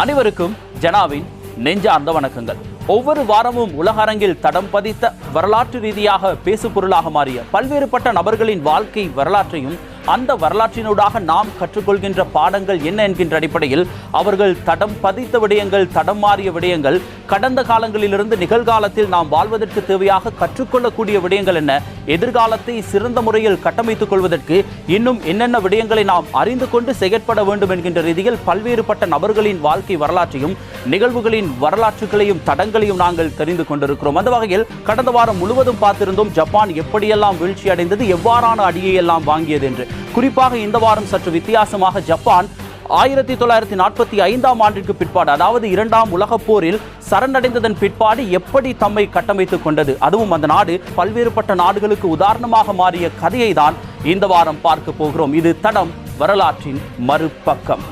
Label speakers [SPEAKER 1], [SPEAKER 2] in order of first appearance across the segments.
[SPEAKER 1] அனைவருக்கும் ஜனாவின் நெஞ்சார்ந்த வணக்கங்கள். ஒவ்வொரு வாரமும் உலக அரங்கில் தடம் பதித்த வரலாற்று ரீதியாக பேசுபொருளாக மாறிய பல்வேறுபட்ட நபர்களின் வாழ்க்கை வரலாற்றையும் அந்த வரலாற்றினூடாக நாம் கற்றுக்கொள்கின்ற பாடங்கள் என்ன என்கின்ற அடிப்படையில் அவர்கள் தடம் பதித்த விடயங்கள் தடம் மாறிய விடயங்கள் கடந்த காலங்களிலிருந்து நிகழ்காலத்தில் நாம் வாழ்வதற்கு தேவையாக கற்றுக்கொள்ளக்கூடிய விடயங்கள் என்ன எதிர்காலத்தை சிறந்த முறையில் கட்டமைத்துக் கொள்வதற்கு இன்னும் என்னென்ன விடயங்களை நாம் அறிந்து கொண்டு செயற்பட வேண்டும் என்கின்ற ரீதியில் பல்வேறுபட்ட நபர்களின் வாழ்க்கை வரலாற்றையும் நிகழ்வுகளின் வரலாற்றுகளையும் தடங்களையும் நாங்கள் தெரிந்து கொண்டிருக்கிறோம். அந்த வகையில் கடந்த வாரம் முழுவதும் பார்த்திருந்தோம் ஜப்பான் எப்படியெல்லாம் வீழ்ச்சி அடைந்தது எவ்வாறான அடியை எல்லாம் வாங்கியது என்று. குறிப்பாக இந்த வாரம் சற்று வித்தியாசமாக ஜப்பான் ஆயிரத்தி தொள்ளாயிரத்தி நாற்பத்தி ஐந்தாம் ஆண்டிற்கு பிற்பாடு அதாவது இரண்டாம் உலகப் போரில் சரணடைந்ததன் பிற்பாடு எப்படி தம்மை கட்டமைத்துக் கொண்டது? அதுவும் அந்த நாடு பல்வேறுபட்ட நாடுகளுக்கு உதாரணமாக மாறிய கதையை தான் இந்த வாரம் பார்க்க போகிறோம். இது தடம் வரலாற்றின் மறுபக்கம்.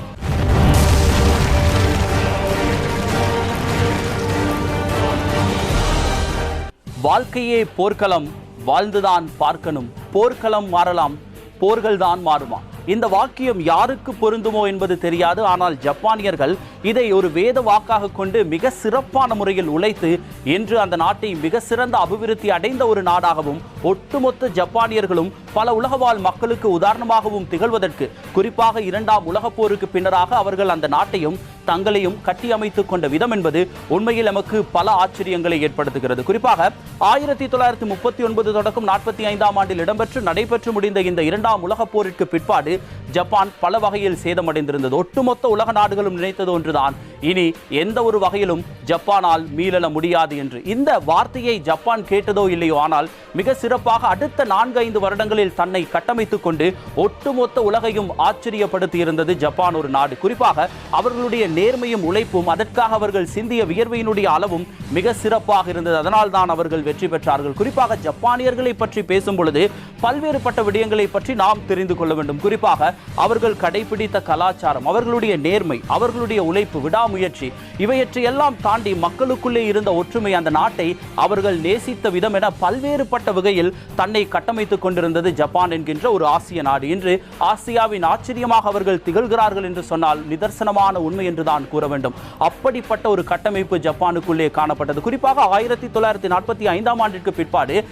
[SPEAKER 1] வாழ்க்கையே போர்க்களம் வாழ்ந்துதான் பார்க்கணும். போர்க்களம் மாறலாம் போர்கள் தான் மாறுமா? இந்த வாக்கியம் யாருக்கு பொருந்துமோ என்பது தெரியாது. ஆனால் ஜப்பானியர்கள் இதை ஒரு வேத வாக்காக கொண்டு மிக சிறப்பான முறையில் உழைத்து இன்று அந்த நாட்டை மிக சிறந்த அபிவிருத்தி அடைந்த ஒரு நாடாகவும் ஒட்டுமொத்த ஜப்பானியர்களும் பல உலகவாழ் மக்களுக்கு உதாரணமாகவும் திகழ்வதற்கு குறிப்பாக இரண்டாம் உலகப் போருக்கு பின்னராக அவர்கள் அந்த நாட்டையும் தங்களையும் கட்டியமைத்துக் கொண்ட விதம் என்பது உண்மையில் நமக்கு பல ஆச்சரியங்களை ஏற்படுத்துகிறது. குறிப்பாக ஆயிரத்தி தொள்ளாயிரத்தி முப்பத்தி ஒன்பது தொடக்கம் நாற்பத்தி ஐந்தாம் ஆண்டில் இடம்பெற்று நடைபெற்று முடிந்த இந்த இரண்டாம் உலகப் போரிற்கு பிற்பாடு ஜப்பான் பல வகையில் சேதமடைந்திருந்தது. ஒட்டுமொத்த உலக நாடுகளும் நினைத்தது ஒன்றுதான். இனி எந்த ஒரு வகையிலும் ஜப்பானால் மீளல முடியாது என்று. இந்த வார்த்தையை ஜப்பான் கேட்டதோ இல்லையோ ஆனால் மிக சிறப்பாக அடுத்த நான்கு ஐந்து வருடங்களில் தன்னை கட்டமைத்துக் கொண்டு ஒட்டுமொத்த உலகையும் ஆச்சரியப்படுத்தி இருந்தது ஜப்பான் ஒரு நாடு. குறிப்பாக அவர்களுடைய நேர்மையும் உழைப்பும் அதற்காக அவர்கள் சிந்திய வியர்வையினுடைய அளவும் மிக சிறப்பாக இருந்தது. அதனால் தான் அவர்கள் வெற்றி பெற்றார்கள். குறிப்பாக ஜப்பானியர்களை பற்றி பேசும் பொழுது பல்வேறுபட்ட விடயங்களை பற்றி நாம் தெரிந்து கொள்ள வேண்டும். குறிப்பாக அவர்கள் கடைபிடித்த கலாச்சாரம் அவர்களுடைய நேர்மை அவர்களுடைய உழைப்பு விடாமுயற்சி இவையற்றை எல்லாம் தாண்டி மக்களுக்குள்ளே இருந்த ஒற்றுமை அந்த நாட்டை அவர்கள் நேசித்த விதம் என பல்வேறுபட்ட வகையில் தன்னை கட்டமைத்துக் கொண்டிருந்தது ஜப்பான் என்கின்ற ஒரு ஆசிய நாடு. இன்று ஆசியாவின் ஆச்சரியமாக அவர்கள் திகழ்கிறார்கள் என்று சொன்னால் நிதர்சனமான உண்மை என்றுதான் கூற வேண்டும். அப்படிப்பட்ட ஒரு கட்டமைப்பு ஜப்பானுக்குள்ளே காணப்பட்டது. குறிப்பாக ஆயிரத்தி தொள்ளாயிரத்தி நாற்பத்தி ஐந்தாம் ஆண்டிற்கு பிற்பாடு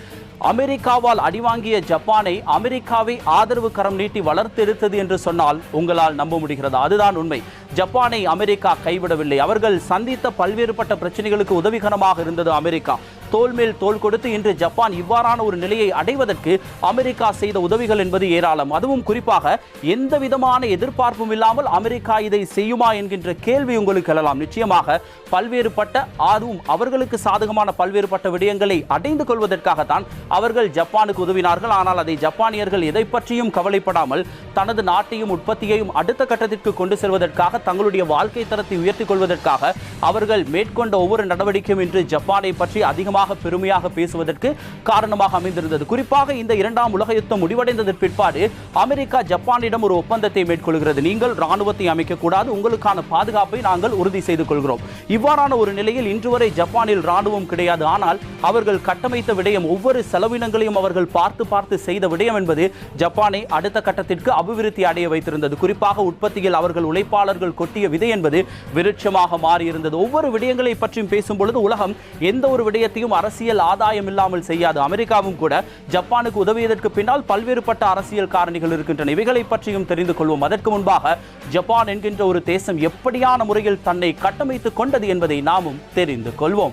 [SPEAKER 1] அமெரிக்காவால் அடிவாங்கிய ஜப்பானை அமெரிக்காவை ஆதரவு கரம் நீட்டி வளர்த்தெடுத்தது என்று சொன்னால் உங்களால் நம்ப முடிகிறதா? அதுதான் உண்மை. ஜப்பானை அமெரிக்கா கைவிடவில்லை. அவர்கள் சந்தித்த பல்வேறுபட்ட பிரச்சனைகளுக்கு உதவிகரமாக இருந்தது அமெரிக்கா. தோல் மேல் தோல் கொடுத்து இன்று ஜப்பான் இவ்வாறான ஒரு நிலையை அடைவதற்கு அமெரிக்கா செய்த உதவிகள் என்பது ஏராளம். அதுவும் குறிப்பாக எந்த விதமான எதிர்பார்ப்பும் இல்லாமல் அமெரிக்கா இதை செய்யுமா என்கின்ற கேள்வி உங்களுக்கு எழலாம். நிச்சயமாக பல்வேறுபட்ட அதுவும் அவர்களுக்கு சாதகமான பல்வேறுபட்ட விடயங்களை அடைந்து கொள்வதற்காகத்தான் அவர்கள் ஜப்பானுக்கு உதவினார்கள். ஆனால் அதை ஜப்பானியர்கள் எதை பற்றியும் கவலைப்படாமல் தனது நாட்டையும் உற்பத்தியையும் அடுத்த கட்டத்திற்கு கொண்டு செல்வதற்காக தங்களுடைய வாழ்க்கை தரத்தை உயர்த்திக் கொள்வதற்காக அவர்கள் மேற்கொண்ட ஒவ்வொரு நடவடிக்கையும் இன்று ஜப்பானை பற்றி அதிகமாக பெருமையாக பேசுவதற்கு காரணமாக அமைந்திருந்தது. குறிப்பாக இந்த இரண்டாம் உலக யுத்தம் முடிவடைந்ததன் பிற்பாடு அமெரிக்கா ஜப்பானிடம் ஒரு ஒப்பந்தத்தை மேற்கொள்கிறது. நீங்கள் ராணுவத்தை அமைக்கக்கூடாது. உங்களுக்கான பாதுகாப்பை நாங்கள் உறுதி செய்து கொள்கிறோம். இவ்வாறான ஒரு நிலையில் இன்று வரை ஜப்பானில் ராணுவம் கிடையாது. ஆனால் அவர்கள் கட்டமைத்த விடயம் ஒவ்வொரு செலவினங்களையும் அவர்கள் பார்த்து பார்த்து செய்த விடயம் என்பது ஜப்பானை அடுத்த கட்டத்திற்கு அபிவிருத்தி அடைய வைத்திருந்தது. குறிப்பாக உற்பத்தியில் அவர்கள் உழைப்பாளர்கள் கொட்டிய விதை என்பது விருட்சமாக மாறியிருந்தது. ஒவ்வொரு விடயங்களை பற்றியும் பேசும் பொழுது உலகம் எந்த ஒரு விடயத்தையும் அரசியல் ஆதாயம் இல்லாமல் செய்யாது. அமெரிக்காவும் கூட ஜப்பானுக்கு உதவியதற்கு பின்னால் பல்வேறுபட்ட அரசியல் காரணிகள் இருக்கின்றன. இவைகளை பற்றியும் தெரிந்து கொள்வோம். அதற்கு முன்பாக ஜப்பான் என்கின்ற ஒரு தேசம் எப்படியான முறையில் தன்னை கட்டமைத்துக் கொண்டது என்பதை நாமும் தெரிந்து கொள்வோம்.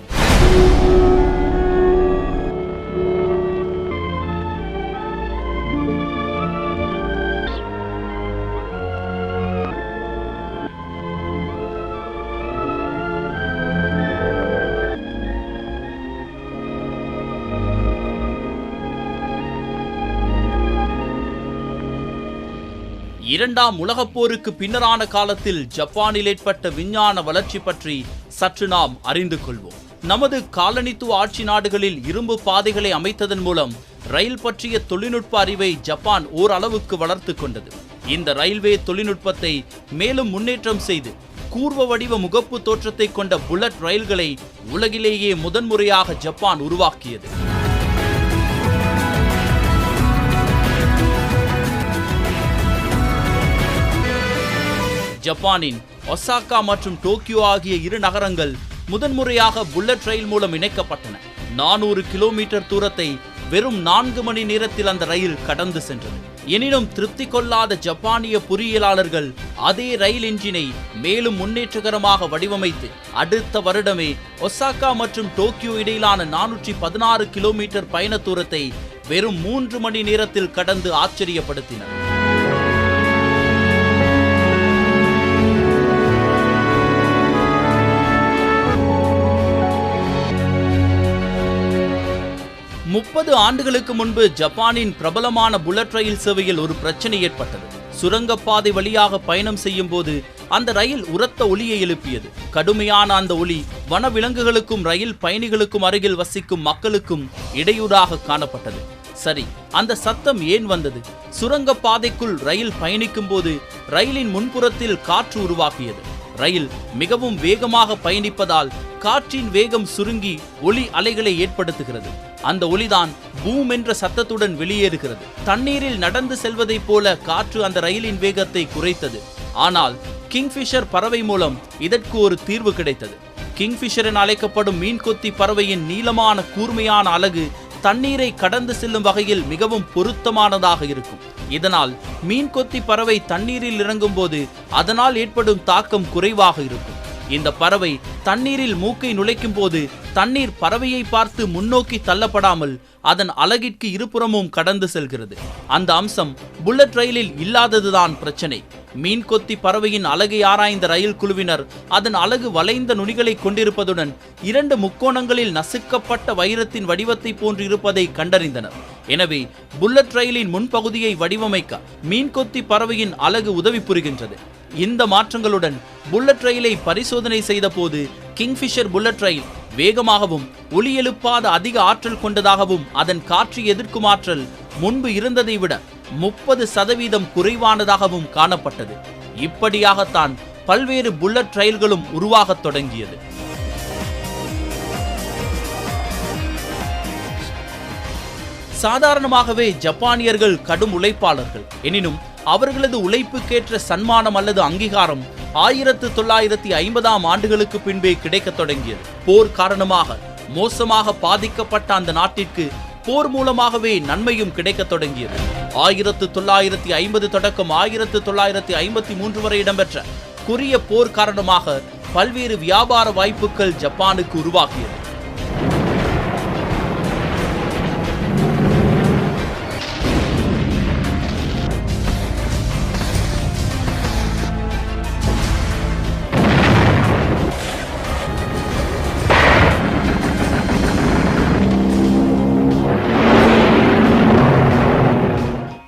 [SPEAKER 1] இரண்டாம் உலகப் போருக்கு பின்னரான காலத்தில் ஜப்பானில் ஏற்பட்ட விஞ்ஞான வளர்ச்சி பற்றி சற்று நாம் அறிந்து கொள்வோம். நமது காலனித்துவ ஆட்சி நாடுகளில் இரும்பு பாதைகளை அமைத்ததன் மூலம் ரயில் பற்றிய தொழில்நுட்ப அறிவை ஜப்பான் ஓரளவுக்கு வளர்த்து கொண்டது. இந்த ரயில்வே தொழில்நுட்பத்தை மேலும் முன்னேற்றம் செய்து கூர்வ வடிவ முகப்பு தோற்றத்தை கொண்ட புல்லட் ரயில்களை உலகிலேயே முதன்முறையாக ஜப்பான் உருவாக்கியது. ஜப்பானின் ஒசாக்கா மற்றும் டோக்கியோ ஆகிய இரு நகரங்கள் முதன்முறையாக புல்லட் ரயில் மூலம் இணைக்கப்பட்டன. நானூறு கிலோமீட்டர் தூரத்தை வெறும் நான்கு மணி நேரத்தில் அந்த ரயில் கடந்து சென்றது. எனினும் திருப்தி கொள்ளாத ஜப்பானிய பொறியியலாளர்கள் அதே ரயில் என்ஜினை மேலும் முன்னேற்றகரமாக வடிவமைத்து அடுத்த வருடமே ஒசாக்கா மற்றும் டோக்கியோ இடையிலான நானூற்றி பதினாறு கிலோமீட்டர் பயண தூரத்தை வெறும் மூன்று மணி நேரத்தில் கடந்து ஆச்சரியப்படுத்தினர். முப்பது ஆண்டுகளுக்கு முன்பு ஜப்பானின் பிரபலமான புல்லட் ரயில் சேவையில் ஒரு பிரச்சனை ஏற்பட்டது. சுரங்கப்பாதை வழியாக பயணம் செய்யும் போது அந்த ரயில் உரத்த ஒலியை எழுப்பியது. கடுமையான அந்த ஒலி வனவிலங்குகளுக்கும் ரயில் பயணிகளுக்கும் அருகில் வசிக்கும் மக்களுக்கும் இடையூறாக காணப்பட்டது. சரி அந்த சத்தம் ஏன் வந்தது? சுரங்க பாதைக்குள் ரயில் பயணிக்கும் போது ரயிலின் முன்புறத்தில் காற்று உருவாகியது ரயில் மிகவும் வேகமாக பயணிப்பதால் காற்றின் வேகம் சுருங்கி ஒலி அலைகளை ஏற்படுத்துகிறது. அந்த ஒலிதான் பூம் என்ற சத்தத்துடன் வெளியேறுகிறது. தண்ணீரில் நடந்து செல்வதைப் போல காற்று அந்த ரயிலின் வேகத்தை குறைத்தது. ஆனால் கிங்ஃபிஷர் பறவை மூலம் இதற்கு ஒரு தீர்வு கிடைத்தது. கிங்ஃபிஷர் என அழைக்கப்படும் மீன்கொத்தி பறவையின் நீளமான கூர்மையான அலகு தண்ணீரை கடந்து செல்லும் வகையில் மிகவும் பொருத்தமானதாக இருக்கும். இதனால் மீன்கொத்தி பறவை தண்ணீரில் இறங்கும் போது அதனால் ஏற்படும் தாக்கம் குறைவாக இருக்கும். இந்த பறவை தண்ணீரில் மூக்கை நுழைக்கும் போது தண்ணீர் பறவையை பார்த்து முன்னோக்கி தள்ளப்படாமல் அதன் அழகிற்கு இருபுறமும் கடந்து செல்கிறது. அந்த அம்சம் புல்லட் ரயிலில் இல்லாததுதான் பிரச்சனை. மீன் கொத்தி பறவையின் அழகை ஆராய்ந்த ரயில் குழுவினர் அதன் அழகு வளைந்த நுனிகளை கொண்டிருப்பதுடன் இரண்டு முக்கோணங்களில் நசுக்கப்பட்ட வைரத்தின் வடிவத்தை போன்று இருப்பதை கண்டறிந்தனர். எனவே புல்லட் ரயிலின் முன்பகுதியை வடிவமைக்க மீன்கொத்தி பறவையின் அழகு உதவி புரிகின்றது. இந்த மாற்றங்களுடன் புல்லட் ரயிலை பரிசோதனை செய்த போது கிங்ஃபிஷர் புல்லட் ரயில் வேகமாகவும் ஒளி எழுப்பாத அதிக ஆற்றல் கொண்டதாகவும் அதன் காற்று எதிர்க்கும் ஆற்றல் முன்பு இருந்ததை விட முப்பது சதவீதம் குறைவானதாகவும் காணப்பட்டது. இப்படியாகத்தான் பல்வேறு புல்லட் ரயில்களும் உருவாகத் தொடங்கியது. சாதாரணமாகவே ஜப்பானியர்கள் கடும் உழைப்பாளர்கள். எனினும் அவர்களது உழைப்புக்கேற்ற சன்மானம் அல்லது அங்கீகாரம் ஆயிரத்து தொள்ளாயிரத்தி ஐம்பதாம் ஆண்டுகளுக்கு பின்பே கிடைக்கத் தொடங்கியது. போர் காரணமாக மோசமாக பாதிக்கப்பட்ட அந்த நாட்டிற்கு போர் மூலமாகவே நன்மையும் கிடைக்க தொடங்கியது. ஆயிரத்து தொள்ளாயிரத்தி ஐம்பது தொடக்கம் ஆயிரத்து தொள்ளாயிரத்தி ஐம்பத்தி மூன்று வரை இடம்பெற்ற கொரிய போர் காரணமாக பல்வேறு வியாபார வாய்ப்புகள் ஜப்பானுக்கு உருவாகியது.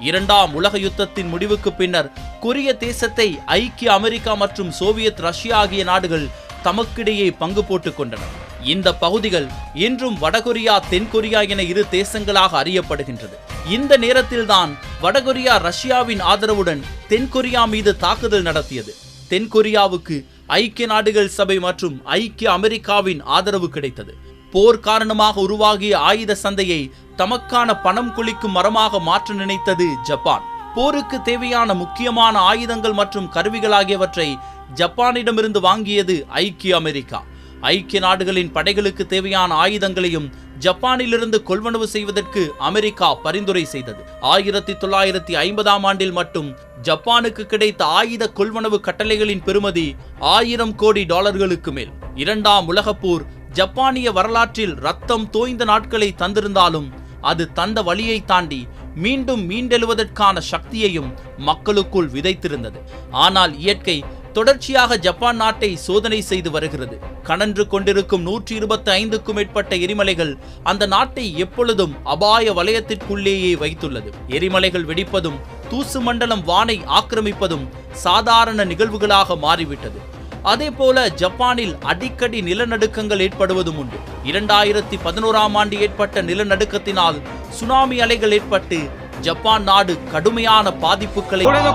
[SPEAKER 1] இரண்டாம் உலக யுத்தத்தின் முடிவுக்கு பின்னர் கொரிய தேசத்தை ஐக்கிய அமெரிக்கா மற்றும் சோவியத் ரஷ்யா ஆகிய நாடுகள் தமக்கிடையே பங்கு போட்டுக் கொண்டன. இந்த பகுதிகள் இன்றும் வடகொரியா தென்கொரியா என இரு தேசங்களாக அறியப்படுகின்றது. இந்த நேரத்தில்தான் வடகொரியா ரஷ்யாவின் ஆதரவுடன் தென்கொரியா மீது தாக்குதல் நடத்தியது. தென்கொரியாவுக்கு ஐக்கிய நாடுகள் சபை மற்றும் ஐக்கிய அமெரிக்காவின் ஆதரவு கிடைத்தது. போர் காரணமாக உருவாகிய ஆயுத சந்தையை தமக்கான பணம் குளிக்கும் மரமாக மாற்ற நினைத்தது ஜப்பான். போருக்கு தேவையான முக்கியமான ஆயுதங்கள் மற்றும் கருவிகள் ஆகியவற்றை ஜப்பானிடமிருந்து வாங்கியது ஐக்கிய அமெரிக்கா. ஐக்கிய நாடுகளின் படைகளுக்கு தேவையான ஆயுதங்களையும் ஜப்பானிலிருந்து கொள்வனவு செய்வதற்கு அமெரிக்கா பரிந்துரை செய்தது. ஆயிரத்தி தொள்ளாயிரத்தி ஐம்பதாம் ஆண்டில் மட்டும் ஜப்பானுக்கு கிடைத்த ஆயுத கொள்வனவு கட்டளைகளின் பெறுமதி ஆயிரம் கோடி டாலர்களுக்கு மேல். இரண்டாம் உலகப்போர் ஜப்பானிய வரலாற்றில் ரத்தம் தோய்ந்த நாட்களை தந்திருந்தாலும் அது தந்த வழியை தாண்டி மீண்டும் மீண்டெழுவதற்கான சக்தியையும் மக்களுக்குள் விதைத்திருந்தது. ஆனால் இயற்கை தொடர்ச்சியாக ஜப்பான் நாட்டை சோதனை செய்து வருகிறது. கனன்று கொண்டிருக்கும் நூற்றி இருபத்தி ஐந்துக்கும் மேற்பட்ட எரிமலைகள் அந்த நாட்டை எப்பொழுதும் அபாய வலயத்திற்குள்ளேயே வைத்துள்ளது. எரிமலைகள் வெடிப்பதும் தூசு மண்டலம் வானை ஆக்கிரமிப்பதும் சாதாரண நிகழ்வுகளாக மாறிவிட்டது. அதே போல ஜப்பானில் அடிக்கடி நிலநடுக்கங்கள் ஏற்படுவதும் உண்டு இரண்டாயிரத்தி பதினோராம் ஆண்டு ஏற்பட்ட நிலநடுக்கத்தினால் சுனாமி அலைகள் ஏற்பட்டு ஜப்பான் நாடு கடுமையான பாதிப்புகளை
[SPEAKER 2] 俺の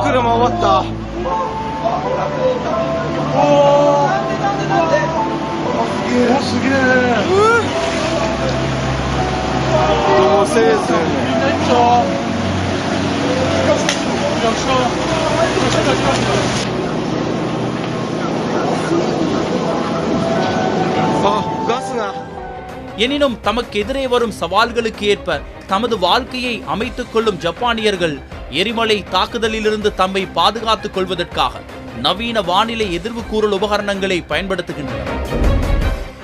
[SPEAKER 1] எனினும் தமக்கு எதிரே வரும் சவால்களுக்கு ஏற்ப தமது வாழ்க்கையை அமைத்துக் கொள்ளும் ஜப்பானியர்கள் எரிமலை தாக்குதலிலிருந்து தம்மை பாதுகாத்துக் கொள்வதற்காக நவீன வானிலை எதிர்வு கூறல் உபகரணங்களை பயன்படுத்துகின்றனர்.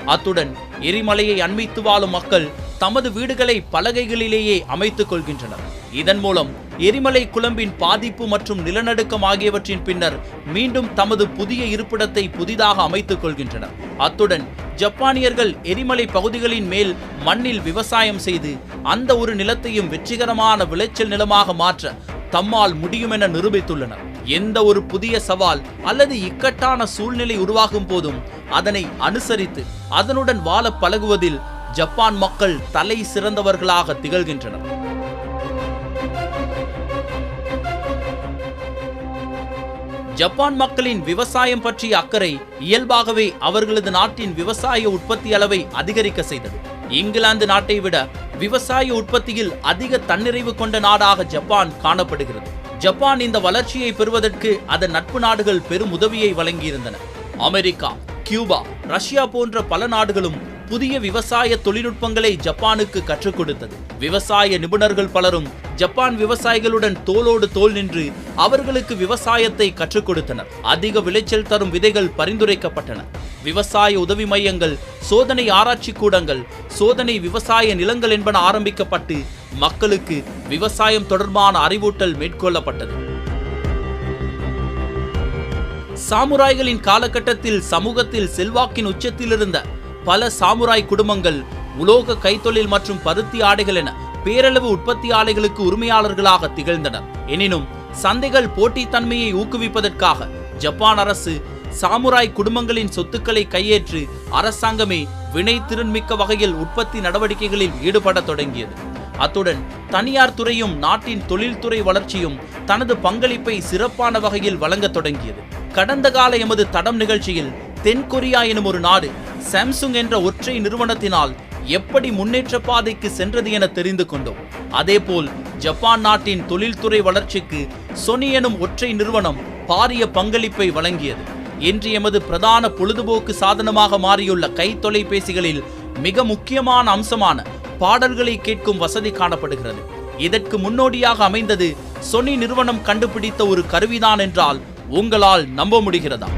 [SPEAKER 1] அத்துடன் எரிமலையை அண்மித்து வாழும் மக்கள் தமது வீடுகளை பலகைகளிலேயே அமைத்துக் கொள்கின்றனர். இதன் மூலம் எரிமலை குழம்பின் பாதிப்பு மற்றும் நிலநடுக்கம் ஆகியவற்றின் பின்னர் மீண்டும் தமது புதிய இருப்பிடத்தை புதிதாக அமைத்துக் கொள்கின்றனர். அத்துடன் ஜப்பானியர்கள் எரிமலை பகுதிகளின் மேல் மண்ணில் விவசாயம் செய்து அந்த ஒரு நிலத்தையும் வெற்றிகரமான விளைச்சல் நிலமாக மாற்ற தம்மால் முடியும் என நிரூபித்துள்ளனர். எந்த ஒரு புதிய சவால் அல்லது இக்கட்டான சூழ்நிலை உருவாகும் போதும் அதனை அனுசரித்து அதனுடன் வாழ பழகுவதில் ஜப்பான் மக்கள் தலை சிறந்தவர்களாக திகழ்கின்றனர். ஜப்பான் மக்களின் விவசாயம் பற்றிய அக்கறை இயல்பாகவே அவர்களது நாட்டின் விவசாய உற்பத்தி அளவை அதிகரிக்க செய்தது. இங்கிலாந்து நாட்டை விட விவசாய உற்பத்தியில் அதிக தன்னிறைவு கொண்ட நாடாக ஜப்பான் காணப்படுகிறது. ஜப்பான் இந்த வளர்ச்சியை பெறுவதற்கு அதன் நட்பு நாடுகள் பெரும் உதவியை வழங்கியிருந்தன. அமெரிக்கா கியூபா ரஷ்யா போன்ற பல நாடுகளும் புதிய விவசாய தொழில்நுட்பங்களை ஜப்பானுக்கு கற்றுக் கொடுத்தது. விவசாய நிபுணர்கள் பலரும் ஜப்பான் விவசாயிகளுடன் தோளோடு தோல் நின்று அவர்களுக்கு விவசாயத்தை கற்றுக் கொடுத்தனர். அதிக விளைச்சல் தரும் விதைகள் பரிந்துரைக்கப்பட்டன. விவசாய உதவி மையங்கள் சோதனை ஆராய்ச்சி கூடங்கள் சோதனை விவசாய நிலங்கள் என்பன ஆரம்பிக்கப்பட்டு மக்களுக்கு விவசாயம் தொடர்பான அறிவூட்டல் மேற்கொள்ளப்பட்டது. சாமுராய்களின் காலகட்டத்தில் சமூகத்தில் செல்வாக்கின் உச்சத்தில் இருந்த பல சாமுராய் குடும்பங்கள் உலோக கைத்தொழில் மற்றும் பருத்தி ஆடைகள் என பேரளவு உற்பத்தி ஆலைகளுக்கு உரிமையாளர்களாக திகழ்ந்தனர். எனினும் சந்தைகள் போட்டித்தன்மையை ஊக்குவிப்பதற்காக ஜப்பான் அரசு சாமுராய் குடும்பங்களின் சொத்துக்களை கையேற்று அரசாங்கமே வினைத்திறன்மிக்க வகையில் உற்பத்தி நடவடிக்கைகளில் ஈடுபட தொடங்கியது. அத்துடன் தனியார் துறையும் நாட்டின் தொழில்துறை வளர்ச்சியும் தனது பங்களிப்பை சிறப்பான வகையில் வழங்க தொடங்கியது. கடந்த கால எமது தடம் நிகழ்ச்சியில் தென்கொரியா எனும் ஒரு நாடு சாம்சுங் என்ற ஒற்றை நிறுவனத்தினால் எப்படி முன்னேற்ற பாதைக்கு சென்றது என தெரிந்து கொண்டோம். அதேபோல் ஜப்பான் நாட்டின் தொழில்துறை வளர்ச்சிக்கு சொனி எனும் ஒற்றை நிறுவனம் பாரிய பங்களிப்பை வழங்கியது. இன்று எமது பிரதான பொழுதுபோக்கு சாதனமாக மாறியுள்ள கை தொலைபேசிகளில் மிக முக்கியமான அம்சமான பாடல்களை கேட்கும் வசதி காணப்படுகிறது. இதற்கு முன்னோடியாக அமைந்தது சொனி நிறுவனம் கண்டுபிடித்த ஒரு கருவிதான் என்றால் உங்களால் நம்ப முடிகிறதா?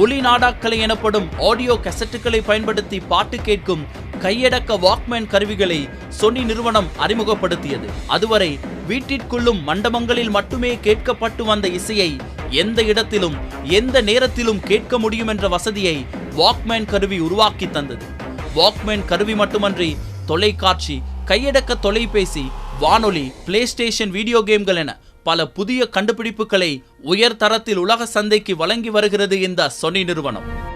[SPEAKER 1] ஒலி நாடாக்களை எனப்படும் ஆடியோ கசட்டுகளை பயன்படுத்தி பாட்டு கேட்கும் கையடக்க வாக்மேன் கருவிகளை சொனி நிறுவனம் அறிமுகப்படுத்தியது. அதுவரை வீட்டிற்குள்ளும் மண்டபங்களில் மட்டுமே கேட்கப்பட்டு வந்த இசையை எந்த இடத்திலும் எந்த நேரத்திலும் கேட்க முடியும் என்ற வசதியை வாக்மேன் கருவி உருவாக்கி தந்தது. வாக்மேன் கருவி மட்டுமன்றி தொலைக்காட்சி கையடக்க தொலைபேசி வானொலி பிளே ஸ்டேஷன் வீடியோ கேம்கள் என பல புதிய கண்டுபிடிப்புகளை உயர் தரத்தில் உலக சந்தைக்கு வழங்கி வருகிறது இந்த சொனி நிறுவனம்.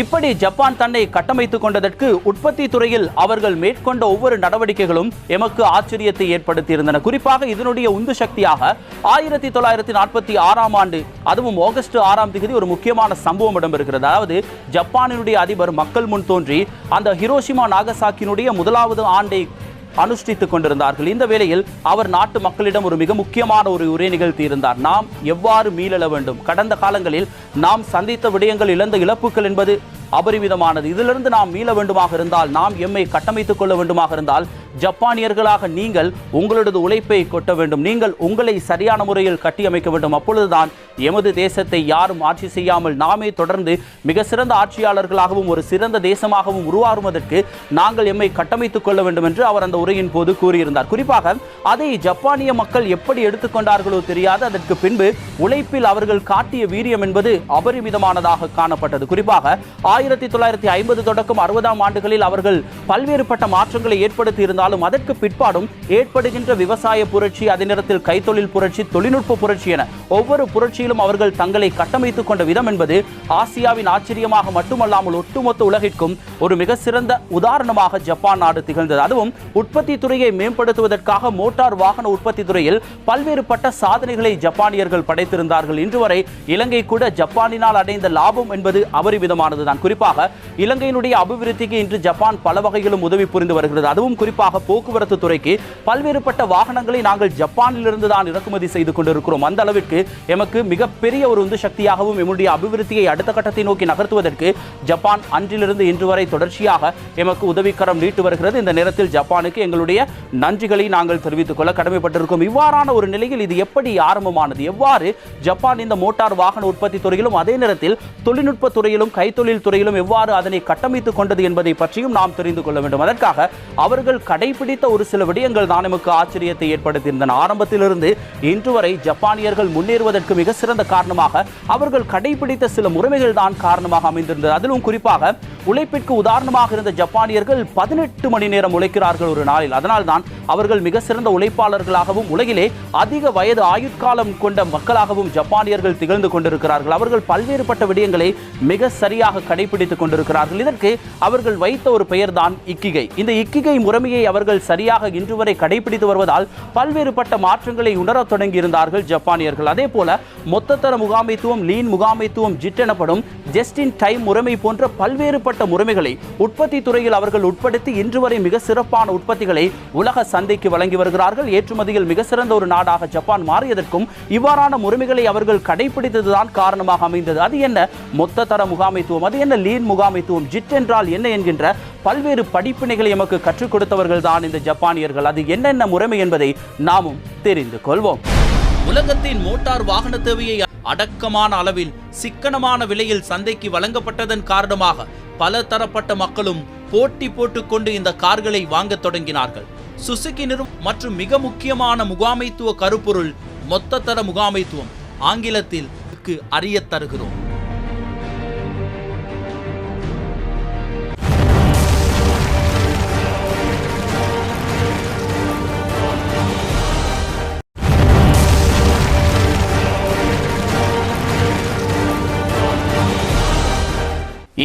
[SPEAKER 1] இப்படி ஜப்பான் தன்னை கட்டமைத்துக் கொண்டதற்கு உற்பத்தி துறையில் அவர்கள் மேற்கொண்ட ஒவ்வொரு நடவடிக்கைகளும் எமக்கு ஆச்சரியத்தை ஏற்படுத்தியிருந்தன. குறிப்பாக இதனுடைய உந்து சக்தியாக ஆயிரத்தி தொள்ளாயிரத்தி நாற்பத்தி ஆறாம் ஆண்டு அதுவும் ஆகஸ்ட் ஆறாம் தேதி ஒரு முக்கியமான சம்பவம் இடம்பெறுகிறது. அதாவது ஜப்பானினுடைய அதிபர் மக்கள் முன் தோன்றி அந்த ஹிரோஷிமா நாகசாக்கினுடைய முதலாவது ஆண்டை அனுஷ்டித்துக் கொண்டிருந்தார்கள். இந்த வேளையில் அவர் நாட்டு மக்களிடம் ஒரு மிக முக்கியமான ஒரு உரை நிகழ்த்தியிருந்தார். நாம் எவ்வாறு மீளெழ வேண்டும்? கடந்த காலங்களில் நாம் சந்தித்த விடயங்கள் இழந்த இழப்புகள் என்பது அபரிமிதமானது இதிலிருந்து நாம் மீள வேண்டுமாக இருந்தால் நாம் எம்மை கட்டமைத்துக் கொள்ள வேண்டுமாக இருந்தால் ஜப்பானியர்களாக நீங்கள் உங்களது உழைப்பை கொட்ட வேண்டும். நீங்கள் உங்களை சரியான முறையில் கட்டியமைக்க வேண்டும். அப்பொழுதுதான் எமது தேசத்தை யாரும் ஆட்சி செய்யாமல் நாமே தொடர்ந்து மிக சிறந்த ஆட்சியாளர்களாகவும் ஒரு சிறந்த தேசமாகவும் உருவாறுவதற்கு நாங்கள் எம்மை கட்டமைத்துக் கொள்ள வேண்டும் என்று அவர் அந்த உரையின் போது கூறியிருந்தார். குறிப்பாக அதை ஜப்பானிய மக்கள் எப்படி எடுத்துக்கொண்டார்களோ தெரியாது. அதற்கு பின்பு உழைப்பில் அவர்கள் காட்டிய வீரியம் என்பது அபரிமிதமானதாக காணப்பட்டது. குறிப்பாக ஆயிரத்தி தொள்ளாயிரத்தி ஐம்பது தொடக்கம் அறுபதாம் ஆண்டுகளில் அவர்கள் பல்வேறுபட்ட மாற்றங்களை ஏற்படுத்தி இருந்தாலும் அதற்கு பிற்பாடும் ஏற்படுகின்ற விவசாய புரட்சி அதே நேரத்தில் கைத்தொழில் புரட்சி தொழில்நுட்ப புரட்சி என ஒவ்வொரு புரட்சியிலும் அவர்கள் தங்களை கட்டமைத்துக் கொண்ட விதம் என்பது ஆசியாவின் ஆச்சரியமாக மட்டுமல்லாமல் ஒட்டுமொத்த உலகிற்கும் ஒரு மிக சிறந்த உதாரணமாக ஜப்பான் நாடு திகழ்ந்தது. அதுவும் உற்பத்தி துறையை மேம்படுத்துவதற்காக மோட்டார் வாகன உற்பத்தி துறையில் பல்வேறுபட்ட சாதனைகளை ஜப்பானியர்கள் படைத்திருந்தார்கள். இன்று வரை இலங்கை கூட ஜப்பானினால் அடைந்த லாபம் என்பது அபரிமிதமானதுதான் குறிப்பாக குறிப்பாக இலங்கையினுடைய அபிவிருத்திக்கு இன்று ஜப்பான் பல வகையிலும் உதவி புரிந்து வருகிறது. அதுவும் குறிப்பாக போக்குவரத்து துறைக்கு பல்வேறுபட்ட வாகனங்களை நாங்கள் ஜப்பானிலிருந்து தான் இறக்குமதி செய்து கொண்டிருக்கிறோம். அந்த அளவிற்கு எமக்கு மிகப்பெரிய ஒரு உந்து சக்தியாகவும் எம்முடைய அபிவிருத்தியை அடுத்த கட்டத்தை நோக்கி நகர்த்துவதற்கு ஜப்பான் அன்றிலிருந்து இன்று வரை தொடர்ச்சியாக எமக்கு உதவிக்கரம் நீட்டு வருகிறது. இந்த நேரத்தில் ஜப்பானுக்கு எங்களுடைய நன்றிகளை நாங்கள் தெரிவித்துக் கொள்ள கடமைப்பட்டிருக்கோம் இவ்வாறான ஒரு நிலையில் இது எப்படி ஆரம்பமானது? எவ்வாறு ஜப்பான் இந்த மோட்டார் வாகன உற்பத்தி துறையிலும் அதே நேரத்தில் தொழில்நுட்ப துறையிலும் கைத்தொழில் முறையிலும் எவ்வாறு அதனை கட்டமைத்துக் கொண்டது என்பதை பற்றியும் நாம் தெரிந்து கொள்ள வேண்டும். அதற்காக அவர்கள் கடைபிடித்த ஒரு சில விடயங்கள் தான் நமக்கு ஆச்சரியத்தை ஏற்படுத்தியிருந்தன. ஆரம்பத்திலிருந்து இன்று வரை ஜப்பானியர்கள் முன்னேறுவதற்கு மிக சிறந்த காரணமாக அவர்கள் கடைபிடித்த சில முறைமைகள் தான் காரணமாக அமைந்திருந்தது. அதிலும் குறிப்பாக உழைப்பிற்கு உதாரணமாக இருந்த ஜப்பானியர்கள் பதினெட்டு மணி நேரம் உழைக்கிறார்கள் ஒரு நாளில். அதனால்தான் அவர்கள் மிக சிறந்த உழைப்பாளர்களாகவும் உலகிலே அதிக வயது ஆயுட்காலம் கொண்ட மக்களாகவும் ஜப்பானியர்கள் திகழ்ந்து கொண்டிருக்கிறார்கள். அவர்கள் பல்வேறுபட்ட விடயங்களை மிக சரியாக கடை கடைபிடித்துக் கொண்டிருக்கிறார்கள். இதற்கு அவர்கள் வைத்த ஒரு பெயர்தான் இக்கிகை. இந்த இக்கிகை முறைமையை அவர்கள் சரியாக இன்று வரை கடைபிடித்து வருவதால் பல்வேறுபட்ட மாற்றங்களை உணரத் தொடங்கியிருந்தார்கள் ஜப்பானியர்கள். அதே போல மொத்தத்தர முகாமைத்துவம் லீன் முகாமைத்துவம் ஜிட் எனப்படும் ஜஸ்ட் டைம் முறைமை போன்ற பல்வேறுபட்ட முறைமைகளை உற்பத்தி துறையில் அவர்கள் உட்படுத்தி இன்று வரை மிக சிறப்பான உற்பத்திகளை உலக சந்தைக்கு வழங்கி வருகிறார்கள். ஏற்றுமதியில் மிக சிறந்த ஒரு நாடாக ஜப்பான் மாறியதற்கும் இவ்வாறான முறைமைகளை அவர்கள் கடைபிடித்ததுதான் காரணமாக அமைந்தது. அது என்ன? மொத்த தர முகாமைத்துவம். அது என்ன லீன் முகாமைத்துவம் ஜிட் என்றால் என்ன என்கின்ற பல்வேறு படிப்பினைகளை எமக்கு கற்றுக் கொடுத்தவர்கள் தான் இந்த ஜப்பானியர்கள். அது என்னென்ன முறைமை என்பதை நாமும் தெரிந்து கொள்வோம். உலகத்தின் மோட்டார் வாகன தேவையை அடக்கமான அளவில் சிக்கனமான விலையில் சந்தைக்கு வழங்கப்பட்டதன் காரணமாக பல தரப்பட்ட மக்களும் போட்டி போட்டுக்கொண்டு இந்த கார்களை வாங்க தொடங்கினார்கள். சுசுகி நிறுவனம் மற்றும் மிக முக்கியமான முகாமைத்துவ கருப்பொருள் மொத்த தர முகாமைத்துவம் ஆங்கிலத்தில் அறியத் தருகிறோம்.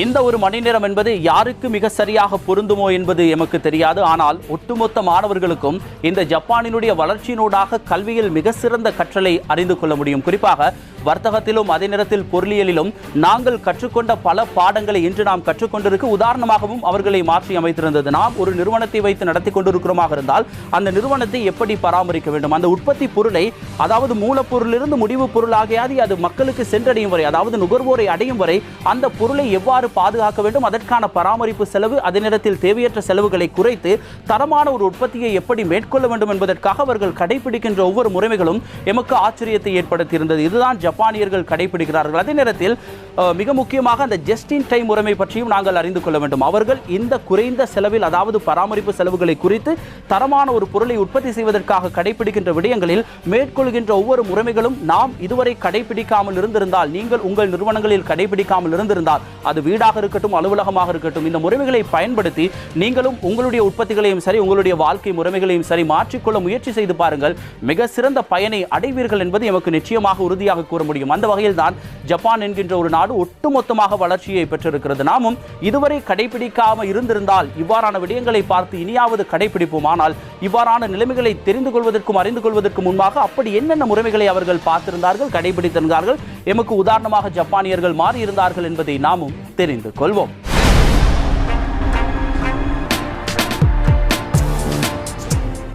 [SPEAKER 1] இந்த ஒரு மணி நேரம் என்பது யாருக்கு மிக சரியாக பொருந்துமோ என்பது எமக்கு தெரியாது. ஆனால் ஒட்டுமொத்த மாணவர்களுக்கும் இந்த ஜப்பானினுடைய வளர்ச்சியினூடாக கல்வியில் மிக சிறந்த கற்றலை அறிந்து கொள்ள முடியும். குறிப்பாக வர்த்தகத்திலும் அதே நேரத்தில் பொருளியலிலும் நாங்கள் கற்றுக்கொண்ட பல பாடங்களை இன்று நாம் கற்றுக்கொண்டிருக்க. உதாரணமாகவும் அவர்களை மாற்றி அமைத்திருந்தது. நாம் ஒரு நிறுவனத்தை வைத்து நடத்தி கொண்டிருக்கிறோமாக இருந்தால் அந்த நிறுவனத்தை எப்படி பராமரிக்க வேண்டும்? அந்த உற்பத்தி பொருளை அதாவது மூலப்பொருளிலிருந்து முடிவு பொருளாகியாது அது மக்களுக்கு சென்றடையும் வரை அதாவது நுகர்வோரை அடையும் வரை அந்த பொருளை எவ்வாறு பாதுகாக்க வேண்டும். அதற்கான பராமரிப்பு செலவு அதே நேரத்தில் தேவையற்ற செலவுகளை குறைத்து தரமான ஒரு உற்பத்தியை எப்படி மேற்கொள்ள வேண்டும் என்பதற்காக அவர்கள் கடைபிடிக்கின்ற ஒவ்வொரு முறைமைகளும் எமக்கு ஆச்சரியத்தை ஏற்படுத்தியிருந்தது. இதுதான் ஜப்பானியர்கள் கடைபிடிக்கிறார்கள். அதே நேரத்தில் மிக முக்கியமாக அந்த ஜஸ்டின் டைம் முறைமை பற்றியும் நாங்கள் அறிந்து கொள்ள வேண்டும். அவர்கள் இந்த குறைந்த செலவில் அதாவது பராமரிப்பு செலவுகளை குறித்து தரமான ஒரு பொருளை உற்பத்தி செய்வதற்காக கடைபிடிக்கின்ற விடயங்களில் மேற்கொள்கின்ற ஒவ்வொரு முறைமைகளும் நாம் இதுவரை கடைபிடிக்காமல் இருந்திருந்தால் நீங்கள் உங்கள் நிறுவனங்களில் கடைபிடிக்காமல் இருந்திருந்தால் அது வீடாக இருக்கட்டும் அலுவலகமாக இருக்கட்டும் இந்த முறைமைகளை பயன்படுத்தி நீங்களும் உங்களுடைய உற்பத்திகளையும் சரி உங்களுடைய வாழ்க்கை முறைமைகளையும் சரி மாற்றிக்கொள்ள முயற்சி செய்து பாருங்கள். மிக சிறந்த பயனை அடைவீர்கள் என்பது எமக்கு நிச்சயமாக உறுதியாக கூற முடியும். அந்த வகையில் தான் ஜப்பான் என்கின்ற ஒரு நாடு ஒட்டுமொத்தமாக வளர்ச்சியை பெற்றிருக்கிறது. நாமும் இதுவரை கடைபிடிக்காமல் இருந்திருந்தால் இவ்வாறான விடயங்களை பார்த்து இனியாவது கடைபிடிப்போம். ஆனால் இவ்வாறான நிலைமைகளை தெரிந்து கொள்வதற்கும் அறிந்து கொள்வதற்கு முன்பாக அப்படி என்னென்ன முறைமைகளை அவர்கள் பார்த்திருந்தார்கள் கடைபிடித்திருந்தார்கள் எமக்கு உதாரணமாக ஜப்பானியர்கள் மாறியிருந்தார்கள் என்பதை நாமும் தெரிந்து கொள்வோம்.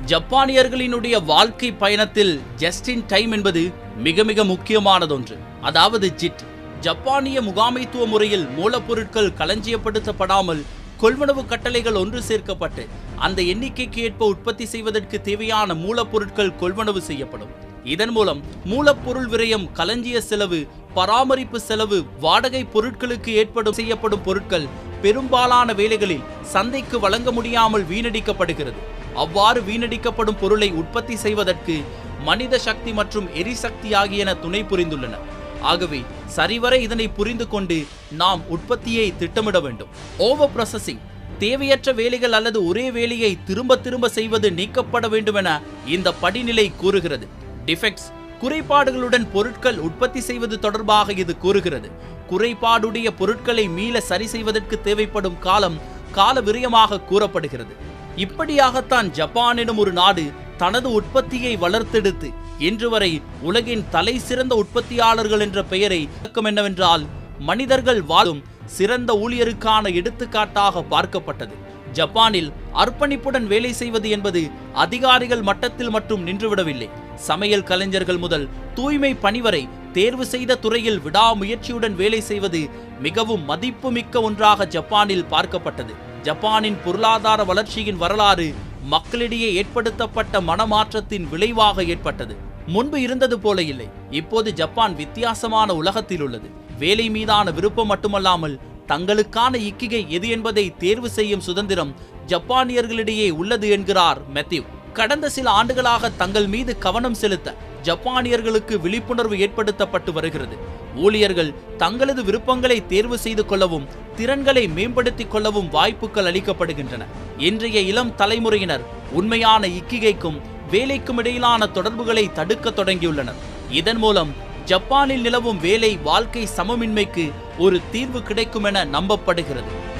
[SPEAKER 1] ஜப்பானியர்களினுடைய வாழ்க்கை பயணத்தில் ஜஸ்டின் டைம் என்பது மிக மிக முக்கியமானதொன்று. அதாவது ஜிட். ஜப்பானிய முகாமைத்துவ முறையில் மூலப்பொருட்கள் களஞ்சியப்படுத்தப்படாமல் கொள்வனவு கட்டளைகள் ஒன்று சேர்க்கப்பட்டு அந்த எண்ணிக்கைக்கு ஏற்ப உற்பத்தி செய்வதற்கு தேவையான மூலப்பொருட்கள் கொள்வனவு செய்யப்படும். இதன் மூலம் மூலப்பொருள் விரயம் களஞ்சிய செலவு பராமரிப்பு செலவு வாடகை பொருட்களுக்கு ஏற்படும் செய்யப்படும் பொருட்கள் பெரும்பாலான வேலைகளில் சந்தைக்கு வழங்க முடியாமல் வீணடிக்கப்படுகிறது. அவ்வாறு வீணடிக்கப்படும் பொருளை உற்பத்தி செய்வதற்கு மனித சக்தி மற்றும் எரிசக்தி ஆகியன துணை புரிந்துள்ளன. ஆகவே சரிவர இதனை புரிந்து கொண்டு நாம் உற்பத்தியை திட்டமிட வேண்டும். ஓவர் ப்ரொசஸிங் தேவையற்ற வேலைகள் அல்லது ஒரே வேலையை திரும்ப திரும்ப செய்வது நீக்கப்பட வேண்டுமென இந்த படிநிலை கூறுகிறது. டிஃபெக்ட்ஸ் குறைபாடுகளுடன் பொருட்கள் உற்பத்தி செய்வது தொடர்பாக இது கூறுகிறது. குறைபாடுடைய பொருட்களை மீள சரி செய்வதற்கு தேவைப்படும் காலம் கால விரயமாக கூறப்படுகிறது. இப்படியாகத்தான் ஜப்பான் எனும் ஒரு நாடு தனது உற்பத்தியை வளர்த்தெடுத்து இன்று வரை உலகின் தலை சிறந்த உற்பத்தியாளர்கள் என்ற பெயரை விளக்கம் என்னவென்றால் மனிதர்கள் வாழும் சிறந்த ஊழியருக்கான எடுத்துக்காட்டாக பார்க்கப்பட்டது. ஜப்பானில் அர்ப்பணிப்புடன் வேலை செய்வது என்பது அதிகாரிகள் மட்டத்தில் மட்டும் நின்றுவிடவில்லை. சமையல் கலைஞர்கள் முதல் தூய்மை பணி வரை தேர்வு செய்த துறையில் விடாமுயற்சியுடன் வேலை செய்வது மிகவும் மதிப்புமிக்க ஒன்றாக ஜப்பானில் பார்க்கப்பட்டது. ஜப்பானின் பொருளாதார வளர்ச்சியின் வரலாறு மக்களிடையே ஏற்படுத்தப்பட்ட மனமாற்றத்தின் விளைவாக ஏற்பட்டது. முன்பு இருந்தது போல இல்லை. இப்போது ஜப்பான் வித்தியாசமான உலகத்தில் உள்ளது. வேலை மீதான விருப்பம் மட்டுமல்லாமல் தங்களுக்கான இக்கிகை எது என்பதை தேர்வு செய்யும் சுதந்திரம் ஜப்பானியர்களிடையே உள்ளது என்கிறார் மெத்யூ. கடந்த சில ஆண்டுகளாக தங்கள் மீது கவனம் செலுத்த ஜப்பானியர்களுக்கு விழிப்புணர்வு ஏற்படுத்தப்பட்டு வருகிறது. ஊழியர்கள் தங்களது விருப்பங்களை தேர்வு செய்து கொள்ளவும் திறன்களை மேம்படுத்திக் கொள்ளவும் வாய்ப்புகள் அளிக்கப்படுகின்றன. இன்றைய இளம் தலைமுறையினர் உண்மையான இக்கிகைக்கும் வேலைக்கும் இடையிலான தொடர்புகளை தடுக்க தொடங்கியுள்ளனர். இதன் மூலம் ஜப்பானில் நிலவும் வேலை வாழ்க்கை சமமின்மைக்கு ஒரு தீர்வு கிடைக்கும் என நம்பப்படுகிறது.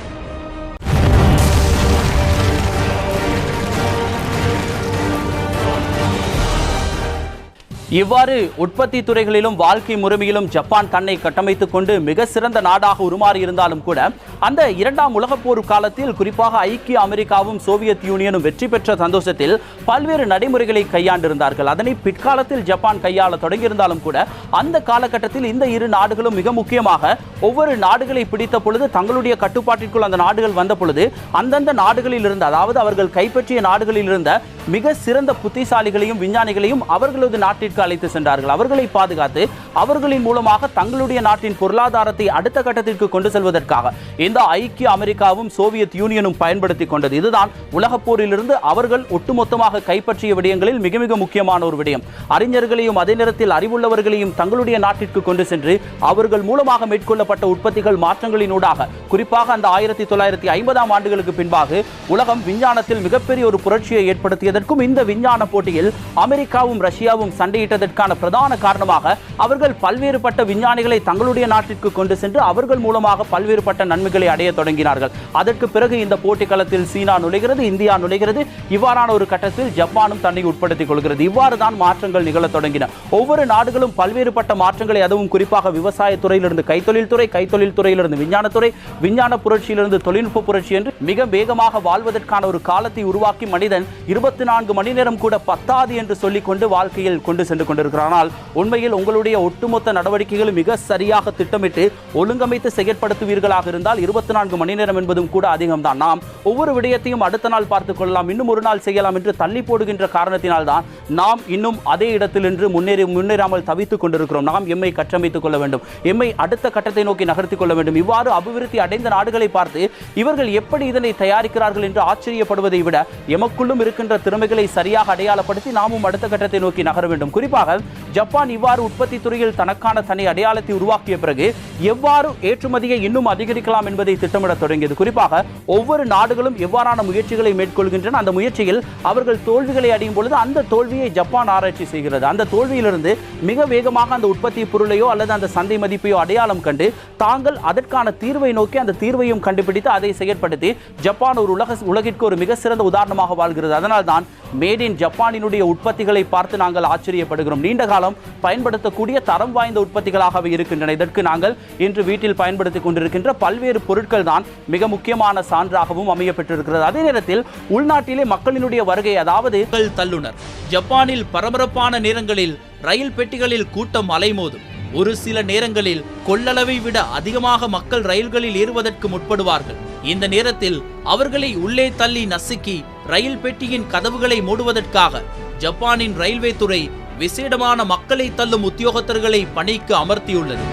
[SPEAKER 1] இவ்வாறு உற்பத்தி துறைகளிலும் வாழ்க்கை முறைமையிலும் ஜப்பான் தன்னை கட்டமைத்துக் கொண்டு மிக சிறந்த நாடாக உருமாறி இருந்தாலும் கூட அந்த இரண்டாம் உலகப் போர் காலத்தில் குறிப்பாக ஐக்கிய அமெரிக்காவும் சோவியத் யூனியனும் வெற்றி பெற்ற சந்தோஷத்தில் பல்வேறு நடைமுறைகளை கையாண்டிருந்தார்கள். அதனை பிற்காலத்தில் ஜப்பான் கையாள தொடங்கியிருந்தாலும் கூட அந்த காலகட்டத்தில் இந்த இரு நாடுகளும் மிக முக்கியமாக ஒவ்வொரு நாடுகளை பிடித்த பொழுது தங்களுடைய கட்டுப்பாட்டிற்குள் அந்த நாடுகள் வந்த பொழுது அந்தந்த நாடுகளில் இருந்த அதாவது அவர்கள் கைப்பற்றிய நாடுகளில் இருந்த மிக சிறந்த புத்திசாலிகளையும் விஞ்ஞானிகளையும் அவர்களது நாட்டிற்கு அழைத்து சென்றார்கள். அவர்களை பாதுகாத்து அவர்களின் மூலமாக தங்களுடைய நாட்டின் பொருளாதாரத்தை அடுத்த கட்டத்திற்கு கொண்டு செல்வதற்காக இந்த ஐக்கிய அமெரிக்காவும் சோவியத் யூனியனும் பயன்படுத்தி கொண்டது. இதுதான் உலகப் போரிலிருந்து அவர்கள் ஒட்டுமொத்தமாக கைப்பற்றிய விடயங்களில் மிக மிக முக்கியமான ஒரு விடயம். அறிஞர்களையும் அதே நேரத்தில் அறிவுள்ளவர்களையும் தங்களுடைய நாட்டிற்கு கொண்டு சென்று அவர்கள் மூலமாக மேற்கொள்ளப்பட்ட உற்பத்திகள் மாற்றங்களினூடாக குறிப்பாக அந்த ஆயிரத்தி தொள்ளாயிரத்தி ஐம்பதாம் ஆண்டுகளுக்கு பின்பாக உலகம் விஞ்ஞானத்தில் மிகப்பெரிய ஒரு புரட்சியை ஏற்படுத்தியதற்கும் இந்த விஞ்ஞான போட்டியில் அமெரிக்காவும் ரஷ்யாவும் சண்டையிட்ட விட்டதற்கான பிரதான காரணமாக அவர்கள் பல்வேறுபட்ட விஞ்ஞானிகளை தங்களுடைய நாட்டிற்கு கொண்டு சென்று அவர்கள் மூலமாக பல்வேறுபட்ட நன்மைகளை அடைய தொடங்கினார்கள். அதற்கு பிறகு இந்த போட்டி களத்தில் சீனா நுழைகிறது இந்தியா நுழைகிறது. இவ்வாறான ஒரு கட்டத்தில் ஜப்பானும் தன்னை உட்படுத்திக் கொள்கிறது. இவ்வாறு தான் மாற்றங்கள் நிகழத் தொடங்கின. ஒவ்வொரு நாடுகளும் பல்வேறுபட்ட மாற்றங்களை அதுவும் குறிப்பாக விவசாய துறையிலிருந்து கைத்தொழில் துறை கைத்தொழில் துறையிலிருந்து விஞ்ஞானத்துறை விஞ்ஞான புரட்சியிலிருந்து தொழில்நுட்ப புரட்சி என்று மிக வேகமாக வாழ்வதற்கான ஒரு காலத்தை உருவாக்கி மனிதன் இருபத்தி நான்கு மணி நேரம் கூட பத்தாது என்று சொல்லிக்கொண்டு வாழ்க்கையில் கொண்டு சென்று கொண்டிருக்கிறார். ஆனால் உண்மையில் உங்களுடைய ஒட்டுமொத்த நடவடிக்கைகள் மிக சரியாக திட்டமிட்டு ஒழுங்கமைத்து செயற்படுத்துவீர்களாக இருந்தால் இருபத்தி நான்கு மணி நேரம் என்பதும் கூட அதிகம்தான். நாம் ஒவ்வொரு விடயத்தையும் அடுத்த நாள் பார்த்துக் கொள்ளலாம். இன்னும் ஒரு நாள் செய்யலாம் என்று தள்ளி போடுகின்ற காரணத்தினால்தான் நாம் இன்னும் அதே இடத்தில் நின்று முன்னேறி முன்னேறாமல் தவித்துக் கொண்டிருக்கிறோம். நாம் எம்மை கற்றமைத்துக் கொள்ள வேண்டும். எம்மை அடுத்த கட்டத்தை நோக்கி நகர்த்திக் கொள்ள வேண்டும். இவ்வாறு அபிவிருத்தி அடைந்த நாடுகளை பார்த்து இவர்கள் எப்படி இதனை தயாரிக்கிறார்கள் என்று ஆச்சரியப்படுவதை விட எமக்குள்ளும் இருக்கின்ற திறமைகளை சரியாக அடையாளப்படுத்தி நாமும் அடுத்த கட்டத்தை நோக்கி நகர வேண்டும். குறிப்பாக ஜப்பான் இவ்வாறு உற்பத்தி துறையில் தனக்கான தனி அடையாளத்தை உருவாக்கிய பிறகு எவ்வாறு ஏற்றுமதியை இன்னும் அதிகரிக்கலாம் என்பதை திட்டமிட தொடங்கியது. குறிப்பாக ஒவ்வொரு நாடுகளும் எவ்வாறான முயற்சிகளை மேற்கொள்கின்றன அந்த முயற்சியில் அவர்கள் தோல்விகளை அடையும் பொழுது அந்த தோல்வியை ஜப்பான் ஆராய்ச்சி செய்கிறது. அந்த தோல்வியிலிருந்து மிக வேகமாக அந்த உற்பத்தி பொருளையோ அல்லது அந்த சந்தை மதிப்பையோ அடையாளம் கண்டு தாங்கள் அதற்கான தீர்வை நோக்கி அந்த தீர்வையும் கண்டுபிடித்து அதை செயற்படுத்தி ஜப்பான் ஒரு உலக உலகிற்கு ஒரு மிக சிறந்த உதாரணமாக வாழ்கிறது. அதனால் தான் மேட் இன் ஜப்பானினுடைய உற்பத்திகளை பார்த்து நாங்கள் ஆச்சரியப்படுகிறோம் நீண்ட காலம் பயன்படுத்தக்கூடிய தரம் வாய்ந்த உற்பத்திகளாகவே இருக்கின்றன. இதற்கு நாங்கள் இன்று வீட்டில் பயன்படுத்திக் கொண்டிருக்கின்ற பல்வேறு பொருட்கள் தான் மிக முக்கியமான சான்றாகவும் அமையப்பட்டிருக்கிறது அதே நேரத்தில் உள்நாட்டிலே மக்களினுடைய வருகை அதாவது தள்ளுனர். ஜப்பானில் பரபரப்பான நேரங்களில் ரயில் பெட்டிகளில் கூட்டம் அலைமோதும். ஒரு சில நேரங்களில் கொள்ளளவை விட அதிகமாக மக்கள் ரயில்களில் ஏறுவதற்கு முற்படுவார்கள். இந்த நேரத்தில் அவர்களை உள்ளே தள்ளி நசுக்கி ரயில் பெட்டியின் கதவுகளை மூடுவதற்காக ஜப்பானின் ரயில்வே துறை விசேடமான மக்களை தள்ளும் உத்தியோகத்தர்களை பணிக்கு அமர்த்தியுள்ளது.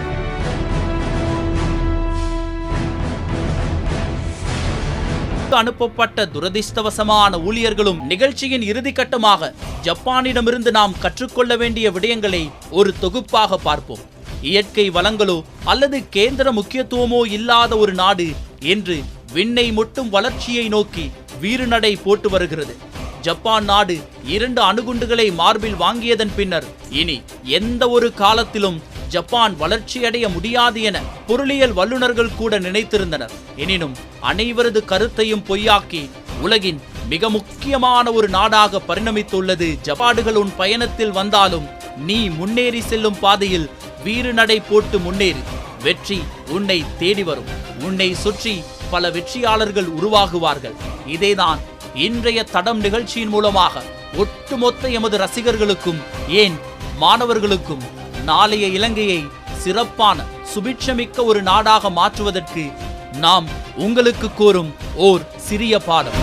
[SPEAKER 1] அனுப்பப்பட்ட துரதிர்ஷ்டவசமான ஊழியர்களும் நிகழ்ச்சியின் இறுதிக்கட்டமாக ஜப்பானிடமிருந்து நாம் கற்றுக்கொள்ள வேண்டிய விடயங்களை ஒரு தொகுப்பாக பார்ப்போம். இயற்கை வளங்களோ அல்லது கேந்திர முக்கியத்துவமோ இல்லாத ஒரு நாடு என்று விண்ணை முட்டும் வளர்ச்சியை நோக்கி வீறுநடை போட்டு வருகிறது. ஜப்பான் நாடு இரண்டு அணுகுண்டுகளை மார்பில் வாங்கியதன் பின்னர் இனி எந்த ஒரு காலத்திலும் ஜப்பான் வளர்ச்சியடைய முடியாது என பொருளியல் வல்லுநர்கள் கூட நினைத்திருந்தனர். எனினும் அனைவரது கருத்தையும் பொய்யாக்கி உலகின் மிக முக்கியமான ஒரு நாடாக பரிணமித்துள்ளது ஜப்பாடுகள் உன் பயணத்தில் வந்தாலும் நீ முன்னேறி செல்லும் பாதையில் வீறு நடை போட்டு முன்னேறி. வெற்றி உன்னை தேடி வரும். உன்னை சுற்றி பல வெற்றியாளர்கள் உருவாகுவார்கள். இதேதான் இன்றைய தடம் நிகழ்ச்சியின் மூலமாக ஒட்டுமொத்த எமது ரசிகர்களுக்கும் ஏன் மாணவர்களுக்கும் நாளைய இலங்கையை சிறப்பான சுபிட்சமிக்க ஒரு நாடாக மாற்றுவதற்கு நாம் உங்களுக்கு கூறும் ஓர் சிறிய பாடம்.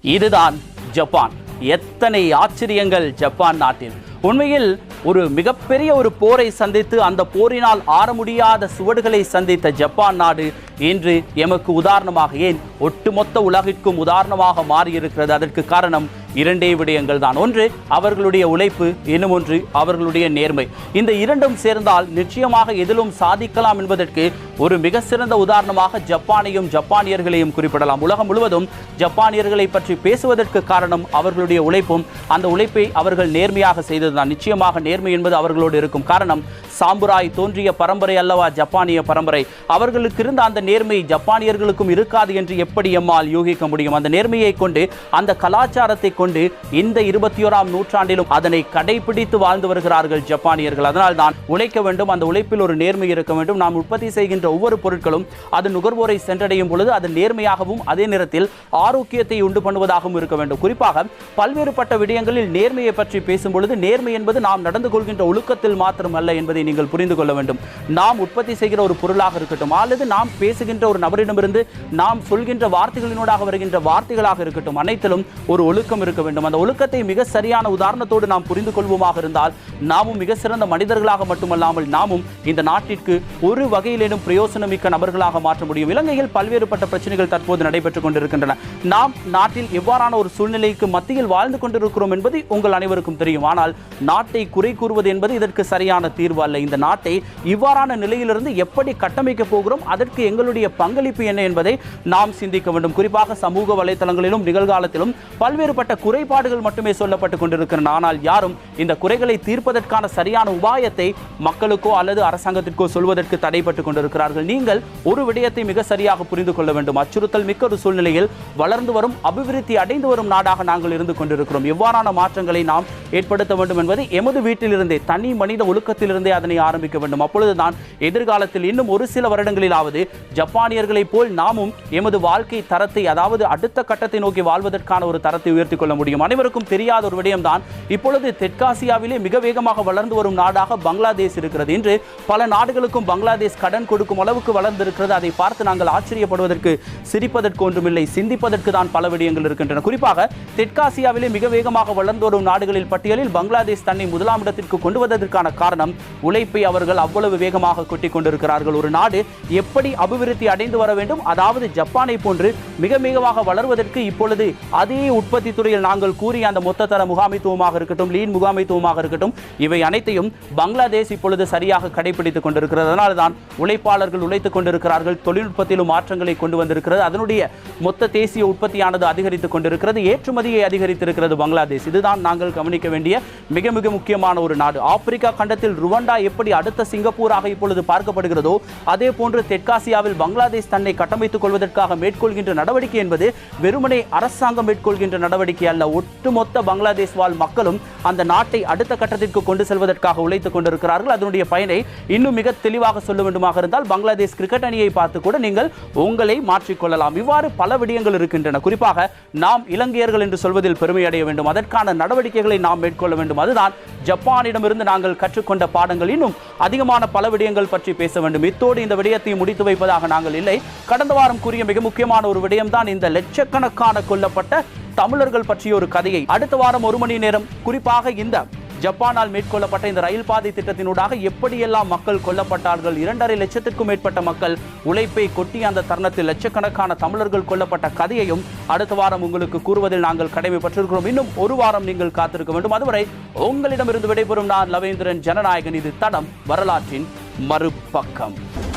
[SPEAKER 1] இதுதான் ஜப்பான். எத்தனை ஆச்சரியங்கள் ஜப்பான் நாட்டில். உண்மையில் ஒரு மிகப்பெரிய ஒரு போரை சந்தித்து அந்த போரினால் ஆற முடியாத சுவடுகளை சந்தித்த ஜப்பான் நாடு இன்று எமக்கு உதாரணமாக ஏன் ஒட்டுமொத்த உலகிற்கும் உதாரணமாக மாறியிருக்கிறது? அதற்கு காரணம் இரண்டே விடயங்கள் தான். ஒன்று அவர்களுடைய உழைப்பு இன்னும் ஒன்று அவர்களுடைய நேர்மை. இந்த இரண்டும் சேர்ந்தால் நிச்சயமாக எதிலும் சாதிக்கலாம் என்பதற்கு ஒரு மிக சிறந்த உதாரணமாக ஜப்பானையும் ஜப்பானியர்களையும் குறிப்பிடலாம். உலகம் முழுவதும் ஜப்பானியர்களை பற்றி பேசுவதற்கு காரணம் அவர்களுடைய உழைப்பும் அந்த உழைப்பை அவர்கள் நேர்மையாக செய்ததுதான். நிச்சயமாக நேர்மை என்பது அவர்களோடு இருக்கும் காரணம் சாம்புராய் தோன்றிய பரம்பரை அல்லவா? ஜப்பானிய பரம்பரை. அவர்களுக்கு இருந்த அந்த நேர்மை ஜப்பானியர்களுக்கும் இருக்காது என்று எப்படி எம்மால் யூகிக்க முடியும்? அந்த நேர்மையை கொண்டு அந்த கலாச்சாரத்தை கொண்டு இந்த இருபத்தி ஓராம் நூற்றாண்டிலும் அதனை கடைபிடித்து வாழ்ந்து வருகிறார்கள் ஜப்பானியர்கள். அதனால் தான் உழைக்க வேண்டும் அந்த உழைப்பில் ஒரு நேர்மை இருக்க வேண்டும். நாம் உற்பத்தி செய்கின்ற ஒவ்வொரு பொருட்களும் அது நுகர்வோரை சென்றடையும் பொழுது அது நேர்மையாகவும் அதே நேரத்தில் ஆரோக்கியத்தை உண்டு பண்ணுவதாகவும் இருக்க வேண்டும். குறிப்பாக பல்வேறுபட்ட விடயங்களில் நேர்மையை பற்றி பேசும் பொழுது நேர்மை என்பது நாம் நடந்து கொள்கின்ற ஒழுக்கத்தில் மாத்திரம் அல்ல என்பதை நீங்கள் புரிந்து கொள்ள வேண்டும். நாம் உற்பத்தி செய்கிற ஒரு பொருளாக இருக்கட்டும் அல்லது நாம் பேசுகின்ற ஒரு நபரிடமிருந்து நாம் சொல்கின்ற வார்த்தைகளினூடாக வருகின்ற வார்த்தைகளாக இருக்கட்டும் அனைத்திலும் ஒரு ஒழுக்கம் இருக்க வேண்டும். அந்த ஒழுக்கத்தை மிக சரியான உதாரணத்தோடு நாம் புரிந்து கொள்வோமாக இருந்தால் நாமும் மிக சிறந்த மனிதர்களாக மட்டுமல்லாமல் நாமும் இந்த நாட்டிற்கு ஒரு வகையிலேனும் பிரயோசனமிக்க நபர்களாக மாற்ற முடியும். இலங்கையில் பல்வேறுபட்ட பிரச்சனைகள் தற்போது நடைபெற்றுக் கொண்டிருக்கின்றன. நாம் நாட்டில் எவ்வாறான ஒரு சூழ்நிலைக்கு மத்தியில் வாழ்ந்து கொண்டிருக்கிறோம் என்பது உங்கள் அனைவருக்கும் தெரியும். ஆனால் நாட்டை குறை கூறுவது என்பது இதற்கு சரியான தீர்வு அல்ல. இந்த நாட்டை இவ்வாறான நிலையிலிருந்து எப்படி கட்டமைக்க போகிறோம் அதற்கு எங்கள் தங்களுடைய பங்களிப்பு என்ன என்பதை நாம் சிந்திக்க வேண்டும். குறிப்பாக சமூக வலைதளங்களிலும் நிகழ்காலத்திலும் பல்வேறுபட்ட குறைபாடுகள் மட்டுமே சொல்லப்பட்டுக் கொண்டிருக்கின்றன. ஆனால் யாரும் இந்த குறைகளை தீர்ப்பதற்கான சரியான உபாயத்தை மக்களுக்கோ அல்லது அரசாங்கத்திற்கோ சொல்வதற்கு தடைப்பட்டுக் கொண்டிருக்கிறார்கள். நீங்கள் ஒரு விடயத்தை மிக சரியாக புரிந்து கொள்ள வேண்டும். அச்சுறுத்தல் மிக்க ஒரு சூழ்நிலையில் வளர்ந்து வரும் அபிவிருத்தி அடைந்து வரும் நாடாக நாங்கள் இருந்து கொண்டிருக்கிறோம். எவ்வாறான மாற்றங்களை நாம் ஏற்படுத்த வேண்டும் என்பது எமது வீட்டிலிருந்தே தனி மனித ஒழுக்கத்திலிருந்தே அதனை ஆரம்பிக்க வேண்டும். அப்பொழுதுதான் எதிர்காலத்தில் இன்னும் ஒரு சில வருடங்களிலாவது ஜப்பானியர்களைப் போல் நாமும் எமது வாழ்க்கை தரத்தை அதாவது அடுத்த கட்டத்தை நோக்கி வாழ்வதற்கான ஒரு தரத்தை உயர்த்தி கொள்ள முடியும். அனைவருக்கும் தெரியாத ஒரு விடயம்தான் இப்பொழுது தெற்காசியாவிலே மிக வேகமாக வளர்ந்து வரும் நாடாக பங்களாதேஷ் இருக்கிறது. இன்று பல நாடுகளுக்கும் பங்களாதேஷ் கடன் கொடுக்கும் அளவுக்கு வளர்ந்திருக்கிறது. அதை பார்த்து நாங்கள் ஆச்சரியப்படுவதற்கு சிரிப்பதற்கு ஒன்றுமில்லை சிந்திப்பதற்கு தான் பல விடயங்கள் இருக்கின்றன. குறிப்பாக தெற்காசியாவிலே மிக வேகமாக வளர்ந்து வரும் நாடுகளில் பட்டியலில் பங்களாதேஷ் தன்னை முதலாம் இடத்திற்கு கொண்டு வந்ததற்கான காரணம் உழைப்பை அவர்கள் அவ்வளவு வேகமாக கொட்டிக் கொண்டிருக்கிறார்கள். ஒரு நாடு எப்படி அபிவிருத்தி அபிவிருத்தி அடைந்து வர வேண்டும். அதாவது ஜப்பானை போன்று மிக மிகவாக வளர்வதற்கு இப்பொழுது அதே உற்பத்தி துறையில் நாங்கள் கூறிய அந்த மொத்த தர முகாமைத்துவமாக இருக்கட்டும் லீன் முகாமைத்துவமாக இருக்கட்டும் இவை அனைத்தையும் பங்களாதேஷ் இப்பொழுது சரியாக கடைபிடித்துக் கொண்டிருக்கிறது. அதனால தான் உழைப்பாளர்கள் உழைத்துக் கொண்டிருக்கிறார்கள் தொழில்நுட்பத்திலும் மாற்றங்களை கொண்டு வந்திருக்கிறது. அதனுடைய மொத்த தேசிய உற்பத்தியானது அதிகரித்துக் கொண்டிருக்கிறது ஏற்றுமதியை அதிகரித்திருக்கிறது பங்களாதேஷ். இதுதான் நாங்கள் கவனிக்க வேண்டிய மிக மிக முக்கியமான ஒரு நாடு. ஆப்பிரிக்கா கண்டத்தில் ருவண்டா எப்படி அடுத்த சிங்கப்பூராக இப்பொழுது பார்க்கப்படுகிறதோ அதே போன்று தெற்காசியாவில் பங்களாதேஷ் தன்னை கட்டமைத்துக் கொள்வதற்காக மேற்கொள்கின்ற நடவடிக்கை என்பது வெறுமனே அரசாங்கம் மேற்கொள்கின்ற நடவடிக்கை அல்ல. ஒட்டுமொத்த பங்களாதேஷ் வாழ் மக்களும் அந்த நாட்டை அடுத்த கட்டத்திற்கு கொண்டு செல்வதற்காக உழைத்துக் கொண்டிருக்கிறார்கள். அதனுடைய பயனை இன்னும் மிக தெளிவாக சொல்ல வேண்டுமாக இருந்தால் பங்களாதேஷ் கிரிக்கெட் அணியை பார்த்து கூட நீங்கள் உங்களை மாற்றிக்கொள்ளலாம் இவ்வாறு பல விடயங்கள் இருக்கின்றன. குறிப்பாக நாம் இலங்கையர்கள் என்று சொல்வதில் பெருமை அடைய வேண்டும். அதற்கான நடவடிக்கைகளை நாம் மேற்கொள்ள வேண்டும். அதுதான் ஜப்பானிடமிருந்து நாங்கள் கற்றுக்கொண்ட பாடங்கள். இன்னும் அதிகமான பல விடயங்கள் பற்றி பேச வேண்டும். இத்தோடு இந்த விடயத்தை முடித்து வைப்பதாக நாங்கள் இல்லை. கடந்த வாரம் கூறிய மிக முக்கியமான ஒரு விடயம்தான் இந்த லட்சக்கணக்கான கொல்லப்பட்ட தமிழர்கள் பற்றிய ஒரு கதையை. அடுத்த வாரம் ஒரு மணி நேரம். குறிப்பாக இந்த ஜப்பானால் மேற்கொள்ளப்பட்ட இந்த ரயில் பாதை திட்டத்தினூடாக எப்படியெல்லாம் மக்கள் கொல்லப்பட்டார்கள் இரண்டரை லட்சத்திற்கும் மேற்பட்ட மக்கள் உழைப்பை கொட்டி அந்த தருணத்தில் லட்சக்கணக்கான தமிழர்கள் கொல்லப்பட்ட கதையையும் அடுத்த வாரம் உங்களுக்கு கூறுவதில் நாங்கள் கடமைப்பட்டிருக்கிறோம். இன்னும் ஒரு வாரம் நீங்கள் காத்திருக்க வேண்டும். அதுவரை உங்களிடமிருந்து விடைபெறும் நான் லவேந்திரன் ஜனநாயகன் இது தடம் வரலாற்றின் மறுபக்கம்.